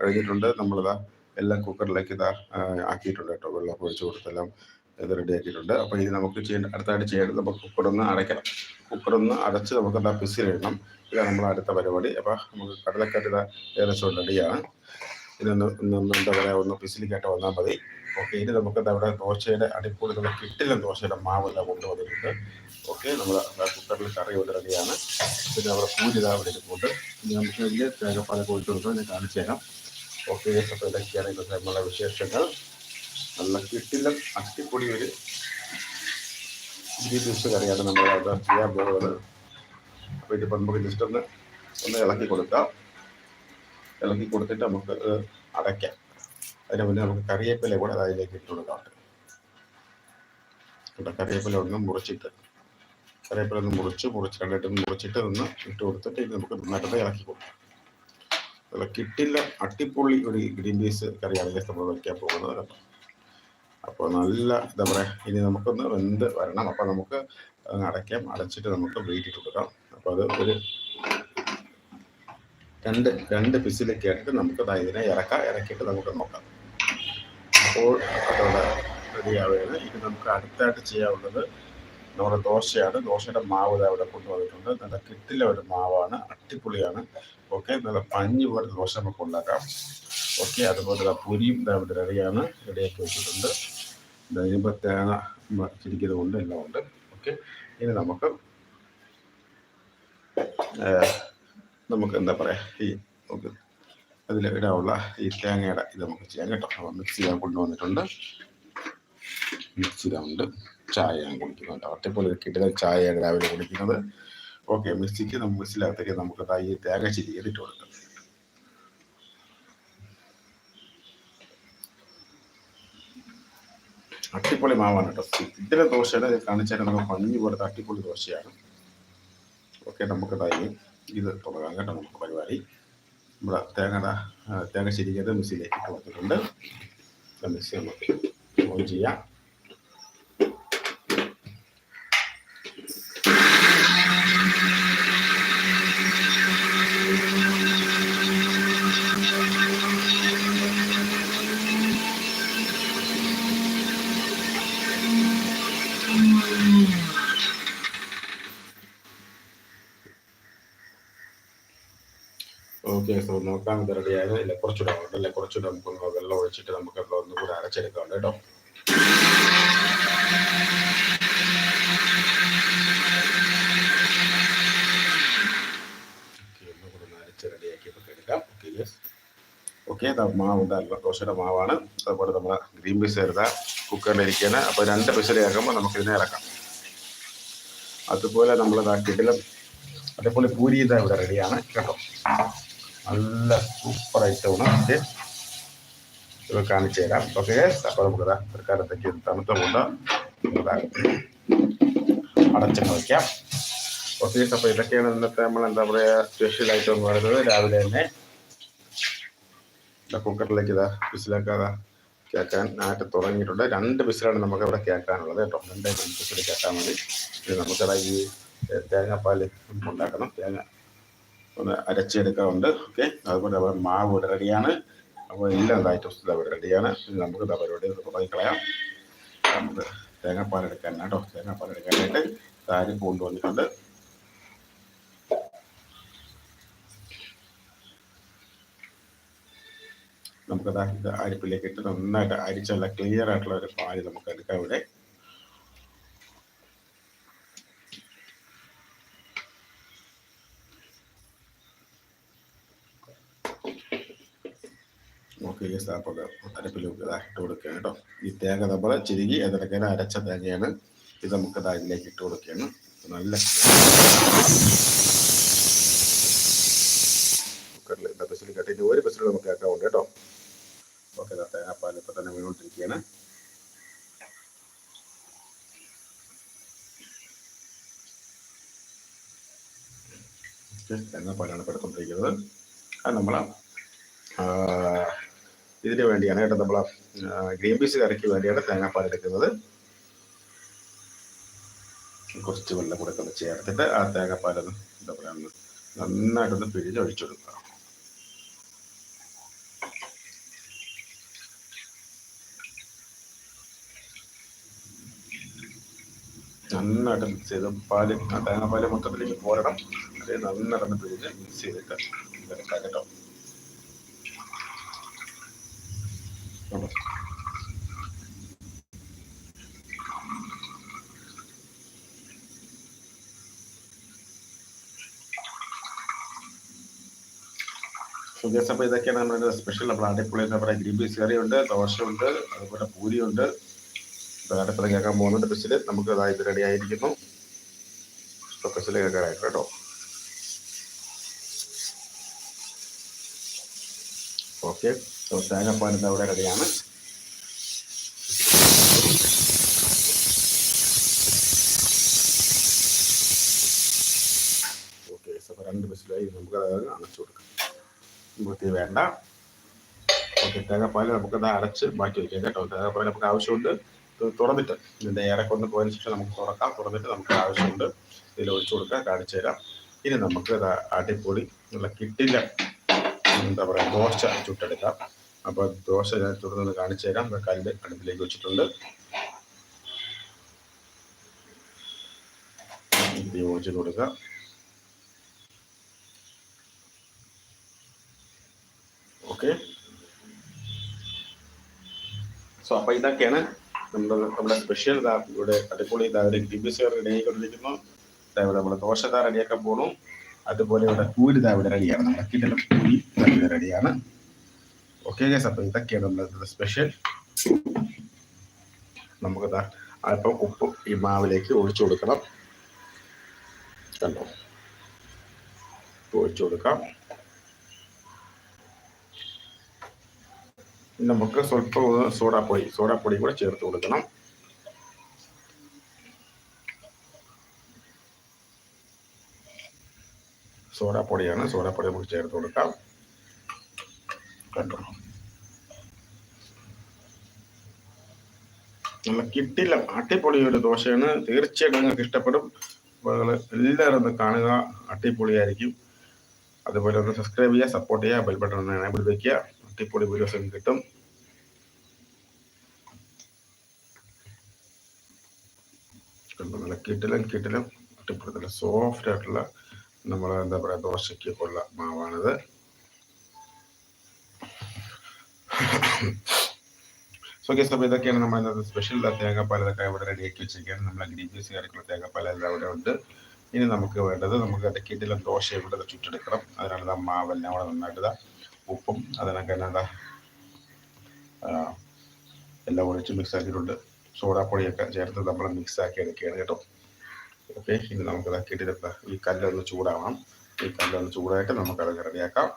കഴിഞ്ഞിട്ടുണ്ട് നമ്മളിതാ എല്ലാം കുക്കറിലേക്ക് ഇതാ ആക്കിയിട്ടുണ്ട് കേട്ടോ. വെള്ളം ഒഴിച്ചു കൊടുത്തെല്ലാം ഇത് റെഡി ആക്കിയിട്ടുണ്ട്. അപ്പോൾ ഇനി നമുക്ക് ചെയ്യേണ്ട അടുത്തായിട്ട് ചെയ്യേണ്ടത് നമുക്ക് കുക്കറൊന്ന് അടയ്ക്കണം. കുക്കറൊന്ന് അടച്ച് നമുക്ക് എന്താ പിസിലിടണം ഇതാണ് നമ്മൾ അടുത്ത പരിപാടി. അപ്പോൾ നമുക്ക് കടലക്കറി ഇതാ ഏകദേശം റെഡിയാണ് ഇതൊന്ന് എന്താ പറയുക ഒന്ന് പിസിലിക്കായിട്ട് വന്നാൽ മതി. ഓക്കെ ഇനി നമുക്ക് എന്താ ഇവിടെ ദോശയുടെ അടിപൊളി കിട്ടില്ല ദോശയുടെ മാവെല്ലാം കൊണ്ടുവന്നിട്ടുണ്ട്. ഓക്കെ നമ്മൾ കുക്കറിൽ കറി ഇവിടെ റെഡിയാണ്. പിന്നെ അവിടെ പൂരി ഇതാ അവിടെ ഇരിപ്പുണ്ട്. ഇനി നമുക്ക് വലിയ തേങ്ങപ്പാല കോഴിച്ച് കൊടുക്കാം ഞാൻ കാണിച്ചു തരാം ഓക്കെ അപ്പോൾ ഇതൊക്കെയാണ് ഇന്നത്തെ നമ്മളെ വിശേഷങ്ങൾ. നല്ല കിട്ടില്ല അട്ടിപ്പൊടി ഒരു ഗ്രീൻ ദിവസം കറിയാണ് നമ്മൾ അവിടെ ചെയ്യാൻ പോകുന്നത്. അപ്പോൾ ഇതിപ്പോൾ നമുക്ക് ജസ്റ്റ് ഒന്ന് ഒന്ന് ഇളക്കി കൊടുക്കാം. ഇളക്കി കൊടുത്തിട്ട് നമുക്ക് അടയ്ക്കാം. അതിന് മുന്നേ നമുക്ക് കറിവേപ്പില കൂടെ അതിലേക്ക് ഇട്ട് കൊടുക്കാം. ഒന്ന് മുറിച്ചിട്ട്. കറിവേപ്പില ഒന്ന് മുറിച്ച് മുറിച്ച് രണ്ടായിട്ട് മുറിച്ചിട്ട് ഒന്ന് ഇട്ട് കൊടുത്തിട്ട് ഇത് നമുക്ക് നന്നായിട്ട് ഇളക്കി കൊടുക്കാം. അല്ല കിട്ടില്ല അട്ടിപ്പൊള്ളി ഒരു ഗ്രീൻ പീസ് കറിയാണ് നമ്മൾ വയ്ക്കാൻ പോകുന്നത് കേട്ടോ. അപ്പോൾ നല്ല എന്താ പറയുക ഇനി നമുക്കൊന്ന് വെന്ത് വരണം. അപ്പോൾ നമുക്ക് അടയ്ക്കാം. അടച്ചിട്ട് നമുക്ക് വെയിറ്റ് ഇട്ട് കൊടുക്കാം. അപ്പോൾ അത് ഒരു രണ്ട് രണ്ട് പിസിലൊക്കെ ആയിട്ട് നമുക്ക് ഇതിനെ ഇറക്കാം. ഇറക്കിയിട്ട് നമുക്ക് നോക്കാം. അപ്പോൾ അതോടെ റെഡിയാവുകയാണ് ഇനി നമുക്ക് അടുത്തായിട്ട് ചെയ്യാവുന്നത് നമ്മുടെ ദോശയാണ്. ദോശയുടെ മാവ് ഇവിടെ കൊണ്ടുവന്നിട്ടുണ്ട്. നല്ല കിട്ടില്ല ഒരു മാവാണ്. അട്ടിപ്പൊളിയാണ് ഓക്കെ നല്ല പഞ്ഞി പോലെ ദോശ നമുക്ക് ഉണ്ടാക്കാം. ഓക്കെ അതുപോലെ പുരിയും ഇവിടെ റെഡിയാണ്. റെഡിയാക്കി വെച്ചിട്ടുണ്ട്. ഇതാകുമ്പോൾ തേങ്ങ ചിരിക്കുന്നത് കൊണ്ട് എല്ലാം ഉണ്ട്. ഓക്കെ ഇനി നമുക്ക് നമുക്ക് എന്താ പറയുക ഈ നമുക്ക് അതിൽ ഇടാനുള്ള ഈ തേങ്ങയുടെ ഇത് നമുക്ക് ചെയ്യാം കേട്ടോ. മിക്സ് ചെയ്യാൻ കൊണ്ടുവന്നിട്ടുണ്ട്. മിക്സ് ചെയ്യാറുണ്ട് ചായ ഞാൻ കുടിക്കുന്നു കേട്ടോ ഒറ്റപ്പോലെ കിട്ടുന്ന ചായയാണ് രാവിലെ കുടിക്കുന്നത്. ഓക്കെ മിസ്സിക്ക് നമുക്ക് മിക്സിനകത്തേക്ക് നമുക്ക് ഈ തേങ്ങ ചിരിയത് ചെയ്തിട്ട് കൊടുക്കാം. അട്ടിപ്പൊളി മാവാണ് കേട്ടോ. ഇതിലെ ദോശയുടെ കാണിച്ചാൽ നമുക്ക് പഞ്ഞു പോലത്തെ അട്ടിപ്പൊളി ദോശയാണ്. ഓക്കെ നമുക്ക് തൈ ഇത് തുടങ്ങാം കേട്ടോ നമുക്ക് പരിപാടി. നമ്മുടെ തേങ്ങയുടെ തേങ്ങ ശരിക്കത് മിസ്സിലേക്ക് കൊടുത്തിട്ടുണ്ട്. മിസ്സി നമുക്ക് ഓൺ ചെയ്യാം. ഓക്കെ സോ നോക്കാം ഇത് റെഡിയായത് ഇല്ല കുറച്ചുകൂടെ ഉണ്ട് അല്ലെ കുറച്ചുകൂടെ നമുക്ക് വെള്ളം ഒഴിച്ചിട്ട് നമുക്ക് അത് ഒന്നും കൂടെ അരച്ചെടുക്കാം കേട്ടോ. ഓക്കെ മാവ് ഉണ്ടായിരുന്നു ദോശയുടെ മാവാണ്. അതുപോലെ നമ്മൾ ഗ്രീൻ പീസ് കുക്കറിൽ കുക്കറിലിരിക്കുകയാണ് അപ്പോൾ രണ്ട് പിസൽ ആക്കുമ്പോൾ നമുക്ക് ഇതിനെ ഇറക്കാം അതുപോലെ നമ്മൾ കിടിലം അതേപോലെ പൂരി ഇതാ ഇവിടെ റെഡിയാണ് കേട്ടോ. നല്ല സൂപ്പർ ഓക്കെ. ഇത് കാണിച്ചു തരാം. ഓക്കെ. അപ്പോൾ നമുക്ക് തൽക്കാലത്തേക്ക് തണുത്ത കൊണ്ട് അടച്ചങ്ങ് വയ്ക്കാം ഓക്കെ. അപ്പോൾ ഇതൊക്കെയാണ് ഇന്നത്തെ നമ്മൾ എന്താ പറയുക സ്പെഷ്യൽ ഐറ്റം എന്ന് പറയുന്നത്. രാവിലെ തന്നെ കുക്കറിലേക്ക് ഇതാ വിസിലാക്കാതെ കേൾക്കാൻ ആയിട്ട് തുടങ്ങിയിട്ടുണ്ട്. രണ്ട് വിസിലാണ് നമുക്ക് ഇവിടെ കേൾക്കാനുള്ളത് കേട്ടോ. രണ്ട് കേട്ടാൽ മതി ഇത് നമുക്കതാ ഈ തേങ്ങാപ്പാൽ ഉണ്ടാക്കണം. തേങ്ങ ഒന്ന് അരച്ചെടുക്കാറുണ്ട്. ഓക്കെ. അതുപോലെ അതുപോലെ മാവ് ഇവിടെ റെഡിയാണ്. അപ്പോൾ എല്ലാം ഐറ്റംസ് ഇവിടെ റെഡിയാണ്. നമുക്ക് അവരോട് തുടങ്ങി കളയാം. നമുക്ക് തേങ്ങാപ്പാൽ എടുക്കാൻ കേട്ടോ. തേങ്ങാപ്പാൽ എടുക്കാനായിട്ട് കാര്യം കൊണ്ടുവന്നിട്ടുണ്ട്. നമുക്കത് ഇത് അരിപ്പിലേക്ക് ഇട്ട് നന്നായിട്ട് അരിച്ചുള്ള ക്ലിയർ ആയിട്ടുള്ള ഒരു പാൽ നമുക്ക് എടുക്കാം ഇവിടെ. ഓക്കെ നമുക്ക് അരപ്പിലേക്ക് ഇട്ട് കൊടുക്കുക കേട്ടോ. ഈ തേങ്ങ നമ്മൾ ചിരുകി അതിനൊക്കെ അരച്ച തേങ്ങയാണ് ഇത് നമുക്ക് ഇതാ ഇതിലേക്ക് ഇട്ട് കൊടുക്കുകയാണ്. നല്ല കുക്കറിൽ ഇതാ ബസ്സിൽ കട്ടിട്ട് ഒരു ബസ്സിൽ നമുക്ക് കേൾക്കാവുണ്ട് കേട്ടോ. ഓക്കെ തേങ്ങാപ്പാൽ ഇപ്പം തന്നെ വീണോണ്ടിരിക്കുകയാണ്. ഓക്കെ തേങ്ങാപ്പാലാണ് ഇപ്പോൾ എടുത്തുകൊണ്ടിരിക്കുന്നത് അത് നമ്മൾ ഇതിന് വേണ്ടിയാണ് കേട്ടോ നമ്മളെ ഗ്രീൻ പീസ് കറിക്ക് വേണ്ടിയാണ് തേങ്ങാപ്പാൽ എടുക്കുന്നത്. കുറച്ച് വെള്ളം കൂടെ ഒന്ന് ചേർത്തിട്ട് ആ തേങ്ങാപ്പാലൊന്ന് എന്താ പറയുക ഒന്ന് നന്നായിട്ടൊന്ന് പിഴിഞ്ഞൊഴിച്ചു കൊടുക്കുക നന്നായിട്ട് മിക്സ് ചെയ്ത് പാൽ തേങ്ങാപ്പാൽ മൊത്തത്തിലേക്ക് പോരണം അത് നന്നായിട്ടൊന്ന് പിഴിഞ്ഞ് മിക്സ് ചെയ്തിട്ട് കേട്ടോ. കണ്ടോ? Guys, അപ്പോൾ ഇതൊക്കെയാണ് നമ്മുടെ സ്പെഷ്യൽ നമ്മുടെ അടിപൊളി നമ്മുടെ ഗ്രീൻ കറിയുണ്ട് ദോശയുണ്ട് അതുപോലെ പൂരിയുണ്ട് അടുത്തത് കേൾക്കാൻ പോകുന്നുണ്ട് ബസ്സിൽ നമുക്ക് അതായത് റെഡി ആയിരിക്കുന്നു. ബസ്സിൽ കേൾക്കാനായിട്ട് കേട്ടോ. ഓക്കെ തേങ്ങാപ്പാലിന്റെ അവിടെ റെഡിയാണ്. ഓക്കെ അപ്പോൾ രണ്ട് ബസ്സിലായി നമുക്ക് അതായത് അടച്ചു കൊടുക്കാം. വൃത്തി വേണ്ട. ഓക്കെ തേങ്ങാപ്പാൽ നമുക്കത് അടച്ച് മാറ്റി വയ്ക്കാം കേട്ടോ. തേങ്ങാപ്പാൽ നമുക്ക് ആവശ്യമുണ്ട്. തുറന്നിട്ട് ഇതിന്റെ ഏറെക്കൊന്ന് പോയതിന് ശേഷം നമുക്ക് തുറക്കാം. തുറന്നിട്ട് നമുക്ക് ആവശ്യമുണ്ട്. ഇതിൽ ഒഴിച്ചു കൊടുക്കാം കാണിച്ചു തരാം. ഇനി നമുക്ക് അടിപൊളി നല്ല കിട്ടില്ല എന്താ പറയുക ദോശ ചുട്ടെടുക്കാം. അപ്പോൾ ദോശ ഞാൻ തുടർന്ന് കാണിച്ചു തരാം കല്ല് അടുപ്പിലേക്ക് വെച്ചിട്ടുണ്ട്. യോജിച്ച് കൊടുക്കുക. ഓക്കെ. സോ അപ്പോൾ ഇതൊക്കെയാണ് നമ്മുടെ നമ്മുടെ സ്പെഷ്യൽ ഇതാ ഇവിടെ അടിപൊളി ഇതാ ഒരു ഗ്രിബിസ് റെഡി ആയിക്കൊണ്ടിരിക്കുന്നു ഇതാ ഇവിടെ നമ്മുടെ ദോശ ഇതാ റെഡിയാക്കാൻ പോകണം അതുപോലെ ഇവിടെ പൂരി ഇവിടെ റെഡിയാണ്. നമ്മുടെ കിട്ടുന്ന പൂരി ഇതാ ഇവിടെ റെഡിയാണ്. ഓക്കെ ഗൈസ് അപ്പോൾ ഇതൊക്കെയാണ് നമ്മുടെ സ്പെഷ്യൽ നമുക്ക് അല്പം ഉപ്പ് ഈ മാവിലേക്ക് ഒഴിച്ചു കൊടുക്കണം. കണ്ടോ? ഒഴിച്ചു കൊടുക്കാം. നമുക്ക് സ്വല്പം സോഡാപ്പൊടി സോഡാപ്പൊടി കൂടെ ചേർത്ത് കൊടുക്കണം. സോഡാപ്പൊടിയാണ് സോഡാപ്പൊടി നമുക്ക് ചേർത്ത് കൊടുക്കാം കണ്ടോ നല്ല കിട്ടില്ല. അടിപൊളി ഒരു ദോശയാണ്. തീർച്ചയായിട്ടും നിങ്ങൾക്ക് ഇഷ്ടപ്പെടും. അപ്പോൾ എല്ലാവരും ഒന്ന് കാണുക. അടിപൊളിയായിരിക്കും. അതുപോലെ ഒന്ന് സബ്സ്ക്രൈബ് ചെയ്യുക സപ്പോർട്ട് ചെയ്യുക ബെൽ ബട്ടൺ ഒന്ന് എനേബിൾ വയ്ക്കുക അടിപൊളി വീഡിയോസ് കിട്ടും. നല്ല കിട്ടിലും കിട്ടിലും അടിപൊളി നല്ല സോഫ്റ്റ് ആയിട്ടുള്ള നമ്മൾ എന്താ പറയുക ദോശയ്ക്ക് ഉള്ള മാവാണിത്. സോ ഓക്കെ അപ്പോൾ ഇതൊക്കെയാണ് നമ്മൾ ഇന്നത്തെ സ്പെഷ്യൽ തേങ്ങാപ്പാൽ ഇവിടെ റെഡിയാക്കി വെച്ചിരിക്കുകയാണ്. നമ്മൾ ഗ്രീൻ പീസ് കറിക്കുള്ള തേങ്ങാപ്പാൽ എല്ലാം ഇവിടെ ഉണ്ട്. ഇനി നമുക്ക് വേണ്ടത് നമുക്ക് ഇടയ്ക്കിട്ടെല്ലാം ദോശ ഇവിടെ ചുറ്റെടുക്കണം അതിനാണ് ഇതാ മാവെല്ലാം കൂടെ നന്നായിട്ട് ഉപ്പും അതിനൊക്കെ എന്താ എല്ലാം ഒഴിച്ച് മിക്സ് ആക്കിയിട്ടുണ്ട് സോഡാപ്പൊടിയൊക്കെ ചേർത്ത് നമ്മൾ മിക്സ് ആക്കി എടുക്കുകയാണ് കേട്ടോ. ഓക്കെ ഇനി നമുക്ക് ഇതാക്കിയിട്ട് ഈ കല്ലൊന്ന് ചൂടാവണം. ഈ കല്ലൊന്ന് ചൂടായിട്ട് നമുക്കത് റെഡിയാക്കാം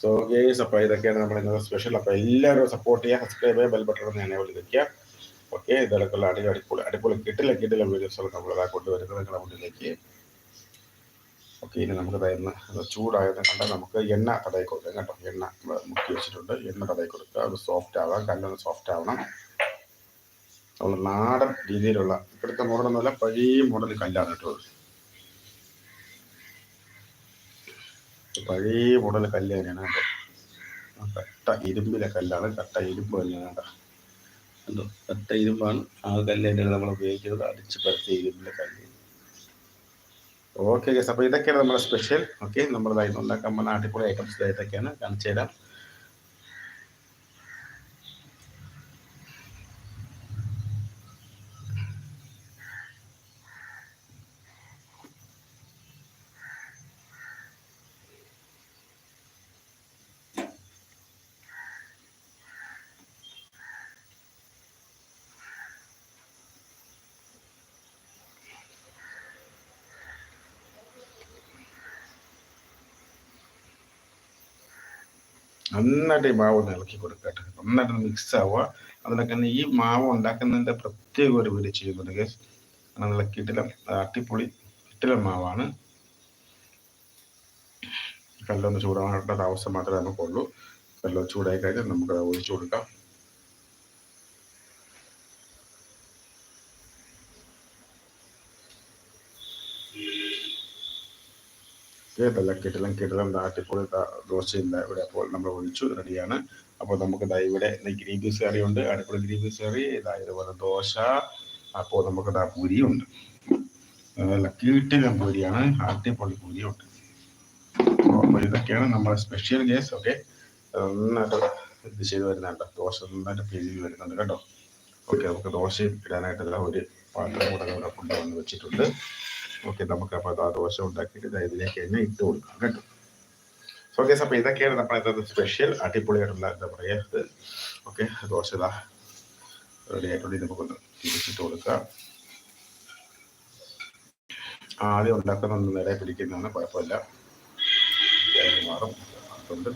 സോ ഗെയിംസ് അപ്പോൾ ഇതൊക്കെയാണ് നമ്മൾ ഇന്നത്തെ സ്പെഷ്യൽ അപ്പോൾ എല്ലാവരും സപ്പോർട്ട് ചെയ്യുക സബ്സ്ക്രൈബ് ചെയ്യുക ബെൽ ബട്ടൺ ഞാൻ വിളി നിൽക്കുക ഓക്കെ ഇതൊക്കെയുള്ള അടി അടിപൊളി അടിപൊളി കിട്ടില്ല കിട്ടില്ല വീഡിയോസുകൾ നമ്മൾ ഇതാ കൊണ്ടുവരുന്നത് നിങ്ങളുടെ മുന്നിലേക്ക്. ഓക്കെ ഇനി നമുക്ക് തരുന്ന ചൂടായത് കണ്ടാൽ നമുക്ക് എണ്ണ തടയി കൊടുക്കാം കേട്ടോ. എണ്ണ മുക്കി വെച്ചിട്ടുണ്ട്. എണ്ണ തടയി കൊടുക്കുക. അത് സോഫ്റ്റ് ആവാം. കല്ലൊന്ന് സോഫ്റ്റ് ആവണം. നമ്മൾ നാടൻ രീതിയിലുള്ള ഇപ്പോഴത്തെ മോഡലൊന്നുമല്ല പഴയ മോഡൽ കല്ലാണ് കേട്ടോ. പഴയ മോഡൽ കല്ല് തന്നെയാണ് കേട്ടോ. കട്ട ഇരുമ്പിലെ കല്ലാണ് കട്ട ഇരുമ്പ് തന്നെയാണ് കേട്ടോ. എന്തോ കട്ട ഇരുമ്പാണ് ആ കല്ല് തന്നെയാണ് നമ്മൾ ഉപയോഗിക്കുന്നത്. അടിച്ച് പരത്തിയ ഇരുമ്പിലെ കല്ല്. ഓക്കെ ഗസ് അപ്പോൾ ഇതൊക്കെയാണ് നമ്മുടെ സ്പെഷ്യൽ ഓക്കെ നമ്മൾ ഉണ്ടാക്കാൻ പോകുന്ന അടിപൊളി ഐറ്റംസ് ഇതൊക്കെയാണ് കാണിച്ചു തരാം. നന്നായിട്ട് ഈ മാവ് ഒന്ന് ഇളക്കി കൊടുക്കട്ടെ നന്നായിട്ട് മിക്സ് ആവുക. അതിലൊക്കെ തന്നെ ഈ മാവ് ഉണ്ടാക്കുന്നതിന്റെ പ്രത്യേക ഒരു വീട് ചെയ്യുന്നുണ്ട് ഗസ് നല്ല കിട്ടിലം അട്ടിപ്പൊളി കിട്ടിലം മാവാണ്. കല്ലൊന്ന് ചൂടാവേണ്ട അവസ്ഥ മാത്രമേ നമുക്കുള്ളൂ. കല്ലൊന്ന് ചൂടായി കഴിഞ്ഞാൽ നമുക്ക് ഒഴിച്ചു കൊടുക്കാം. കേട്ടല്ല കിട്ടലും കിട്ടലും അടിപൊളി ദോശയില്ല ഇവിടെ അപ്പോൾ നമ്മൾ ഒഴിച്ചു റെഡിയാണ്. അപ്പോൾ നമുക്ക് ഇതാ ഇവിടെ ഗ്രീൻ പീസ് കറി ഉണ്ട് അടിപൊളി ഗ്രീൻ പീസ് കറി ഇതാ ഇതുപോലെ ദോശ അപ്പോൾ നമുക്ക് ദാ പൂരിയുണ്ട്. കീട്ടിലും പൂരിയാണ് അടിപൊളി പൂരിയുണ്ട്. അപ്പോൾ ഇതൊക്കെയാണ് നമ്മുടെ സ്പെഷ്യൽ ഗ്യാസ് ഓക്കെ നന്നായിട്ട് ഇത് ചെയ്ത് വരുന്നുണ്ട് ദോശ നന്നായിട്ട് പിരിഞ്ഞ് വരുന്നുണ്ട് കേട്ടോ. ഓക്കെ നമുക്ക് ദോശയും ഇടാനായിട്ടുള്ള ഒരു പാത്രം കൂടെ ഇവിടെ കൊണ്ടുവന്ന് വെച്ചിട്ടുണ്ട്. ഓക്കെ നമുക്ക് അപ്പോൾ ആ ദോശ ഉണ്ടാക്കിയിട്ട് ഇതിലേക്ക് തന്നെ ഇട്ട് കൊടുക്കാം കേട്ടോ. സോ അപ്പൊ ഇതൊക്കെയാണ് നമ്മൾ ഇന്നത്തെ സ്പെഷ്യൽ അടിപൊളിയായിട്ടുള്ള എന്താ പറയുക ഓക്കെ ദോശ ഇതാ റെഡി ആയിട്ടുണ്ടെങ്കിൽ നമുക്കൊന്ന് തിരിച്ചിട്ട് കൊടുക്കാം. ആദ്യം ഉണ്ടാക്കുന്ന ഒന്ന് നേരെ പിടിക്കുന്നതാണ് കുഴപ്പമില്ല. മാറും. അതുകൊണ്ട്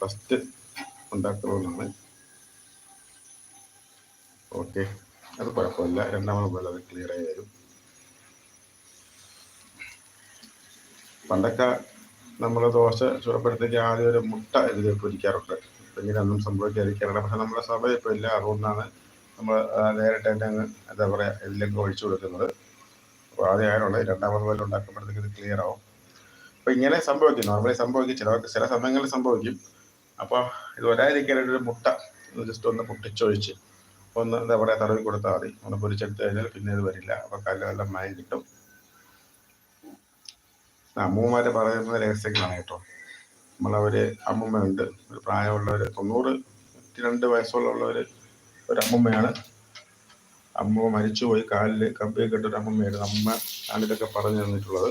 ഫസ്റ്റ് ഉണ്ടാക്കുന്നതാണ്. ഓക്കെ അത് കുഴപ്പമില്ല. രണ്ടാമത് പോലെ അത് ക്ലിയർ ആയി വരും. പണ്ടൊക്കെ നമ്മൾ ദോശ ചുടപ്പെടുത്തേക്ക് ആദ്യം ഒരു മുട്ട ഇതിൽ പൊരിക്കാറുണ്ട്. പിന്നീട് ഒന്നും സംഭവിക്കാതിരിക്കാറുണ്ട് പക്ഷെ നമ്മുടെ സഭ ഇപ്പോൾ ഇല്ല. അതുകൊണ്ടാണ് നമ്മൾ നേരിട്ട് തന്നെ അങ്ങ് എന്താ പറയുക ഇതിലേക്ക് ഒഴിച്ചു കൊടുക്കുന്നത്. അപ്പോൾ ആദ്യം ആരുള്ളത് രണ്ടാമത് പോലെ ഉണ്ടാക്കുമ്പോഴത്തേക്ക് ഇത് ക്ലിയർ ആവും. അപ്പോൾ ഇങ്ങനെ സംഭവിക്കും നോർമലി സംഭവിക്കും. ചില ചില സമയങ്ങളിൽ സംഭവിക്കും. അപ്പോൾ ഇത് വരാതിരിക്കാനായിട്ട് ഒരു മുട്ട ജസ്റ്റ് ഒന്ന് പൊട്ടിച്ചൊഴിച്ച് ഒന്ന് എന്താ പറയുക തടവി കൊടുത്താൽ മതി. ഒന്ന് പൊരിച്ചെടുത്ത് കഴിഞ്ഞാൽ പിന്നെ ഇത് വരില്ല. അപ്പോൾ കല്ല് നല്ല മയം കിട്ടും. അമ്മൂമ്മമാര് പറയുന്ന രഹസ്യങ്ങളാണ് കേട്ടോ. നമ്മളവര് അമ്മൂമ്മയുണ്ട്. ഒരു പ്രായമുള്ളവർ തൊണ്ണൂറ് രണ്ട് വയസ്സുള്ളവർ ഒരു അമ്മൂമ്മയാണ്. അമ്മ മരിച്ചുപോയി. കാലിൽ കമ്പിയൊക്കെ ഇട്ടൊരു അമ്മൂമ്മയാണ് അമ്മ ആണ് പറഞ്ഞു തന്നിട്ടുള്ളത്.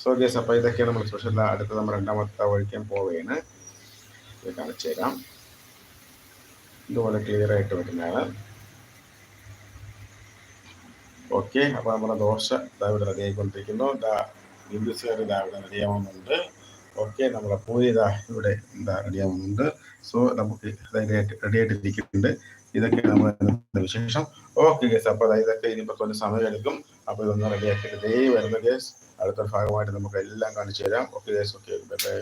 സോ ഗേസ് അപ്പോൾ ഇതൊക്കെയാണ് നമ്മൾ സ്പെഷ്യൽ അടുത്ത നമ്മൾ രണ്ടാമത്തെ വഴിക്കാൻ പോവുകയാണ് ഇത് കാണിച്ചു തരാം ഇതുപോലെ ക്ലിയർ ആയിട്ട് വരുന്നതാണ്. ഓക്കെ അപ്പോൾ നമ്മുടെ ദോശ ഇതാ ഇവിടെ റെഡിയായിക്കൊണ്ടിരിക്കുന്നു ഇതാ ബിബിസുകാർ ഇതാ ഇവിടെ റെഡിയാവുന്നുണ്ട് ഓക്കെ നമ്മുടെ പൂരി ഇതാ ഇവിടെ എന്താ റെഡിയാവുന്നുണ്ട് സോ നമുക്ക് റെഡിയായിട്ട് റെഡിയായിട്ടിരിക്കുന്നുണ്ട് ഇതൊക്കെ നമ്മൾ വിശേഷം. ഓക്കെ ഗേസ് അപ്പോൾ ഇതൊക്കെ ഇനിയിപ്പോൾ കുറച്ച് സമയം എടുക്കും അപ്പോൾ ഇതൊന്ന് റെഡിയാക്കിയിട്ട് ദേ വരുന്ന ഗേസ് അടുത്ത ഭാഗമായിട്ട് നമുക്ക് എല്ലാം കാണിച്ചു തരാം ഓക്കെ ഗേസ് ഓക്കെ ബൈ